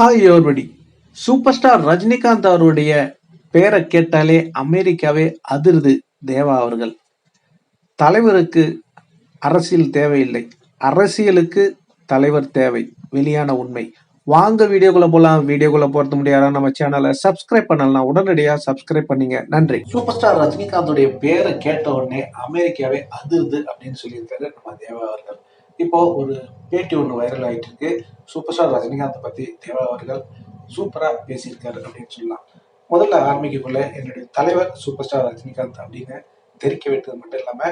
Hi everybody super star Rajinikanth அவருடைய பேரை கேட்டாலே அமெரிக்காவே அதிருது தேவா அவர்கள். தலைவருக்கு அரசியல் தேவையில்லை. அரசியலுக்கு தலைவர் தேவை. வெளியான உண்மை. வாங்க வீடியோக்குள்ள போகலாம் வீடியோக்குள்ள போறது முடியாதா? நம்ம சேனலை சப்ஸ்கிரைப் பண்ணலாம் உடனடியாக சப்ஸ்கிரைப் பண்ணீங்க. நன்றி. சூப்பர் ஸ்டார் ரஜினிகாந்தோடைய பேரை கேட்ட உடனே அமெரிக்காவே அதிருது அப்படின்னு சொல்லியிருக்காரு நம்ம தேவா அவர்கள். இப்போ ஒரு பேட்டி ஒன்று வைரல் ஆயிட்டு இருக்கு சூப்பர் ஸ்டார் ரஜினிகாந்த் பத்தி தேவா அவர்கள் சூப்பராக பேசியிருக்காரு அப்படின்னு சொல்லலாம். முதல்ல ஆரம்பிக்கக்குள்ள என்னுடைய தலைவர் சூப்பர் ஸ்டார் ரஜினிகாந்த் அப்படின்னு தெரிவிக்க விட்டது மட்டும் இல்லாம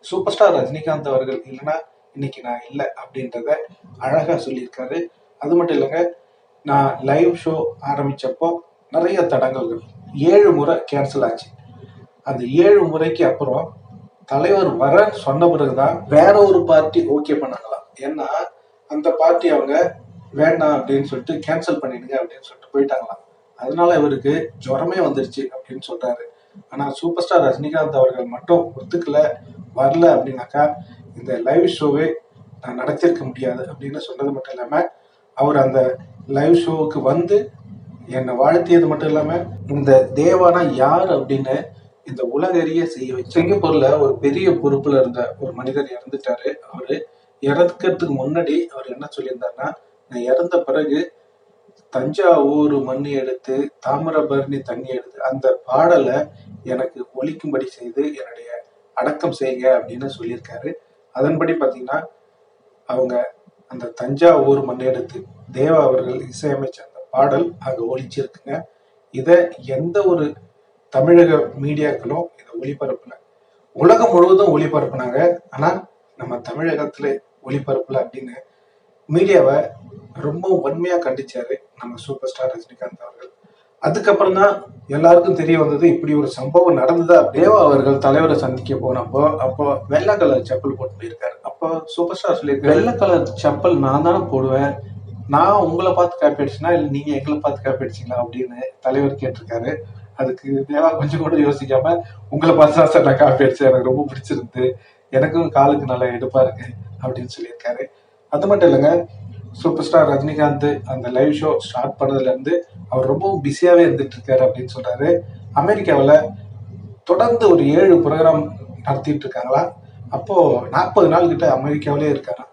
சூப்பர் ஸ்டார் ரஜினிகாந்த் அவர்கள் இல்லைன்னா இன்னைக்கு நான் இல்லை அப்படின்றத அழகா சொல்லியிருக்காரு. அது மட்டும் இல்லைங்க நான் லைவ் ஷோ ஆரம்பிச்சப்போ நிறைய தடங்கல்கள். ஏழு முறை கேன்சல் ஆச்சு. அந்த ஏழு முறைக்கு அப்புறம் தலைவர் வர சொன்ன பிறகுதான் வேற ஒரு பார்ட்டி ஓகே பண்ணாங்களாம் ஏன்னா அந்த பார்ட்டி அவங்க வேண்டாம் அப்படின்னு சொல்லிட்டு கேன்சல் பண்ணிடுங்க அப்படின்னு சொல்லிட்டு போயிட்டாங்களாம். அதனால இவருக்கு ஜுரமே வந்துருச்சு அப்படின்னு சொல்றாரு. ஆனா சூப்பர் ஸ்டார் ரஜினிகாந்த் அவர்கள் மட்டும் ஒத்துக்கல வரல அப்படின்னாக்கா இந்த லைவ் ஷோவே நான் நடத்திருக்க முடியாது அப்படின்னு சொன்னது மட்டும் இல்லாம அவர் அந்த லைவ் ஷோவுக்கு வந்து என்னை வாழ்த்தியது மட்டும் இல்லாம இந்த தேவானா யார் அப்படின்னு இந்த உலகறிய செய்ய வச்சு சிங்கப்பூர்ல ஒரு பெரிய பொறுப்புல இருந்த ஒரு மனிதர் இறந்துட்டாரு. அவரு இறக்கிறதுக்கு முன்னாடி அவர் என்ன சொல்லியிருந்தாருன்னா நான் இறந்த பிறகு தஞ்சாவூர் மண் எடுத்து தாமிரபரணி தண்ணி எடுத்து அந்த பாடலை எனக்கு ஒழிக்கும்படி செய்து என்னுடைய அடக்கம் செய்யுங்க அப்படின்னு சொல்லியிருக்காரு. அதன்படி பார்த்தீங்கன்னா அவங்க அந்த தஞ்சாவூர் மண் எடுத்து தேவா அவர்கள் இசையமைச்ச அந்த பாடல் அங்கே ஒழிச்சிருக்குங்க இதை எந்த ஒரு தமிழக மீடியாக்களும் இதை ஒளிபரப்புல. உலகம் முழுவதும் ஒளிபரப்புனாங்க. ஆனா நம்ம தமிழகத்துல ஒளிபரப்புல அப்படின்னு மீடியாவை ரொம்ப வன்மையா கண்டிச்சாரு நம்ம சூப்பர் ஸ்டார் ரஜினிகாந்த் அவர்கள். அதுக்கப்புறம் தான் எல்லாருக்கும் தெரிய வந்தது இப்படி ஒரு சம்பவம் நடந்ததா? தேவா அவர்கள் தலைவரை சந்திக்க போனப்போ அப்போ வெள்ளை கலர் செப்பல் போட்டு போயிருக்காரு. அப்போ சூப்பர் ஸ்டார் சொல்லியிருக்காரு வெள்ளை கலர் செப்பல் நான் தானே போடுவேன். நான் உங்களை பார்த்து காப்பி அடிச்சுனா இல்லை நீங்கள் எங்களை பார்த்து காப்பி அடிச்சிங்களா அப்படின்னு தலைவர் கேட்டிருக்காரு. அதுக்கு தேவா கொஞ்சம் கூட யோசிக்காம உங்களை பார்த்தா சார் நான் காப்பி அடிச்சேன். எனக்கு ரொம்ப பிடிச்சிருந்து எனக்கும் காலுக்கு நல்லா எடுப்பா இருக்கு அப்படின்னு சொல்லியிருக்காரு. அது மட்டும் இல்லைங்க சூப்பர் ஸ்டார் ரஜினிகாந்த் அந்த லைவ் ஷோ ஸ்டார்ட் பண்ணதுல இருந்து அவர் ரொம்பவும் பிஸியாவே இருந்துட்டு இருக்காரு அப்படின்னு சொல்றாரு. அமெரிக்காவில் தொடர்ந்து ஒரு ஏழு ப்ரோக்ராம் நடத்திட்டு இருக்காங்களா? அப்போ நாற்பது நாள் கிட்ட அமெரிக்காவிலே இருக்காராம்.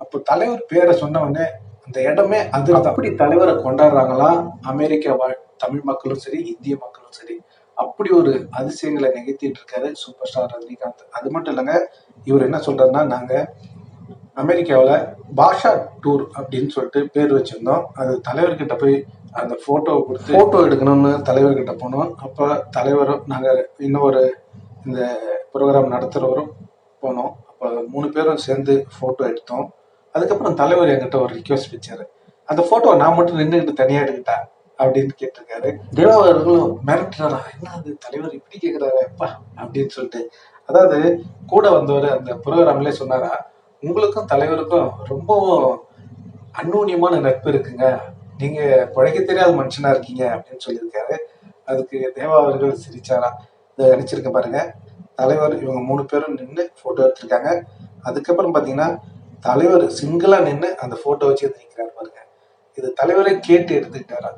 அப்போ தலைவர் பேரை சொன்ன உடனே அந்த இடமே அது அப்படி தலைவரை கொண்டாடுறாங்களா? அமெரிக்கா வாழ் தமிழ் மக்களும் சரி இந்திய மக்களும் சரி அப்படி ஒரு அதிசயங்களை நிகழ்த்திட்டு இருக்காரு சூப்பர் ஸ்டார் ரஜினிகாந்த். அது மட்டும் இல்லைங்க இவர் என்ன சொல்றாருன்னா நாங்க அமெரிக்காவில் பாஷா டூர் அப்படின்னு சொல்லிட்டு பேர் வச்சிருந்தோம். அது தலைவர்கிட்ட போய் அந்த போட்டோவை கொடுத்து போட்டோ எடுக்கணும்னு தலைவர்கிட்ட போனோம். அப்போ தலைவரும் நாங்கள் இன்னொரு இந்த ப்ரோக்ராம் நடத்துகிறவரும் போனோம். அப்போ மூணு பேரும் சேர்ந்து ஃபோட்டோ எடுத்தோம். அதுக்கப்புறம் தலைவர் என்கிட்ட ஒரு ரிக்வெஸ்ட் வச்சாரு. அந்த ஃபோட்டோ நான் மட்டும் நின்றுக்கிட்டு தனியாக எடுக்கிட்டா அப்படின்னு கேட்டிருக்காரு. தேவா அவர்களும் மிரட்டுறாரா? என்ன அது தலைவர் இப்படி கேட்குறாரு அப்பா அப்படின்னு சொல்லிட்டு. அதாவது கூட வந்தவர் அந்த ப்ரோக்ராம்லேயே சொன்னாரா உங்களுக்கும் தலைவருக்கும் ரொம்பவும் அந்நூன்யமான நட்பு இருக்குங்க. நீங்க பழைக்க தெரியாத மனுஷனா இருக்கீங்க அப்படின்னு சொல்லியிருக்காரு. அதுக்கு தேவா அவர்கள் சிரிச்சாரா? இதை நினைச்சிருக்க பாருங்க. தலைவர் இவங்க மூணு பேரும் நின்று போட்டோ எடுத்திருக்காங்க. அதுக்கப்புறம் பாத்தீங்கன்னா தலைவர் சிங்கிளா நின்று அந்த போட்டோ வச்சு எடுத்துக்கிறாரு பாருங்க. இது தலைவரை கேட்டு எடுத்துக்கிட்டாரா?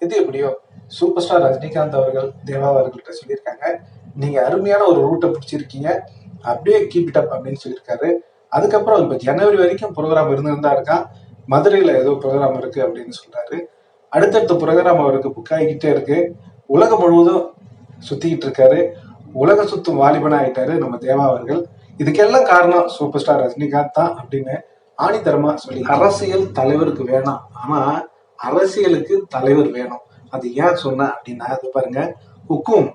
இது எப்படியோ சூப்பர் ஸ்டார் ரஜினிகாந்த் அவர்கள் தேவா அவர்கள்ட்ட சொல்லியிருக்காங்க. நீங்க அருமையான ஒரு ரூட்டை பிடிச்சிருக்கீங்க. அப்படியே கீப் இட் அப் அப்படின்னு சொல்லியிருக்காரு. அதுக்கப்புறம் இப்போ ஜனவரி வரைக்கும் ப்ரோக்ராம் இருந்திருந்தா இருக்கான். மதுரையில் ஏதோ ப்ரோக்ராம் இருக்கு அப்படின்னு சொல்றாரு. அடுத்தடுத்த ப்ரோக்ராம் அவருக்கு புக் ஆகிக்கிட்டே இருக்கு. உலகம் முழுவதும் சுத்திக்கிட்டு இருக்காரு. உலக சுத்தும் வாலிபனா ஆயிட்டாரு நம்ம தேவா அவர்கள். இதுக்கெல்லாம் காரணம் சூப்பர் ஸ்டார் ரஜினிகாந்த் தான் அப்படின்னு ஆணித்தரமா சொல்லி அரசியல் தலைவருக்கு வேணாம். ஆனா அரசியலுக்கு தலைவர் வேணும். அது ஏன் சொன்ன அப்படின்னா அது பாருங்க உக்கும்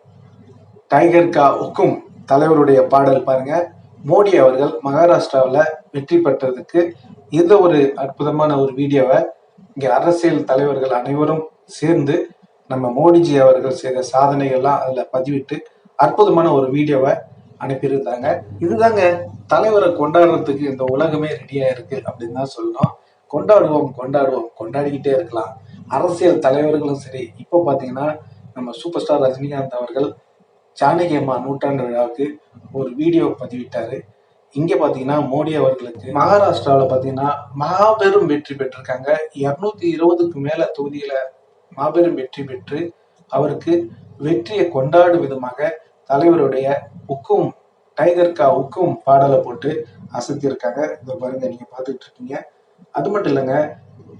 டைகர் கா உக்கும் தலைவருடைய பாடல் பாருங்க. மோடி அவர்கள் மகாராஷ்டிராவில் வெற்றி பெற்றதுக்கு இந்த ஒரு அற்புதமான ஒரு வீடியோவை இங்கே அரசியல் தலைவர்கள் அனைவரும் சேர்ந்து நம்ம மோடிஜி அவர்கள் செய்த சாதனைகள்லாம் அதில் பதிவிட்டு அற்புதமான ஒரு வீடியோவை அனுப்பியிருந்தாங்க. இதுதாங்க தலைவரை கொண்டாடுறதுக்கு இந்த உலகமே ரெடியாக இருக்கு அப்படின்னு தான் சொல்லணும். கொண்டாடுவோம் கொண்டாடுவோம் கொண்டாடிக்கிட்டே இருக்கலாம். அரசியல் தலைவர்களும் சரி இப்போ பார்த்தீங்கன்னா நம்ம சூப்பர் ஸ்டார் ரஜினிகாந்த் அவர்கள் ஜானகி அம்மா நூற்றாண்டு விழாவுக்கு ஒரு வீடியோ பதிவிட்டார். இங்கே பார்த்தீங்கன்னா மோடி அவர்களுக்கு மகாராஷ்டிராவில் பார்த்தீங்கன்னா மாபெரும் வெற்றி பெற்றிருக்காங்க. இரநூத்தி இருபதுக்கு மேலே தொகுதியில் மாபெரும் வெற்றி பெற்று அவருக்கு வெற்றியை கொண்டாடும் விதமாக தலைவருடைய உக்கும் டைகர் கா உக்கும் பாடலை போட்டு அசத்தியிருக்காங்க. இந்த பாருங்க நீங்கள் பார்த்துட்டு இருக்கீங்க. அது மட்டும் இல்லைங்க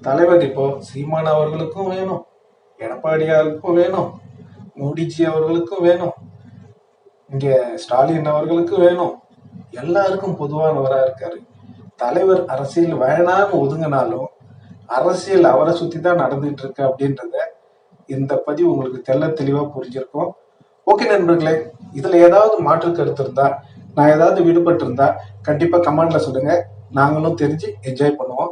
தலைவர் இப்போ சீமான் அவர்களுக்கும் வேணும் எடப்பாடியாருக்கும் வேணும் மோடிஜி அவர்களுக்கும் வேணும் இங்க ஸ்டாலின் அவர்களுக்கும் வேணும். எல்லாருக்கும் பொதுவானவராக இருக்காரு. தலைவர் அரசியல் வேணான்னு ஒதுங்கினாலும் அரசியல் அவரை சுற்றி தான் நடந்துட்டு இருக்கு அப்படின்றத இந்த பதிவு உங்களுக்கு தெல்ல தெளிவாக புரிஞ்சிருக்கும். ஓகே நண்பர்களே இதில் ஏதாவது மாற்று கருத்து இருந்தா நான் ஏதாவது விடுபட்டு இருந்தா கண்டிப்பாக கமெண்ட்ல சொல்லுங்க. நாங்களும் தெரிஞ்சு என்ஜாய் பண்ணுவோம்.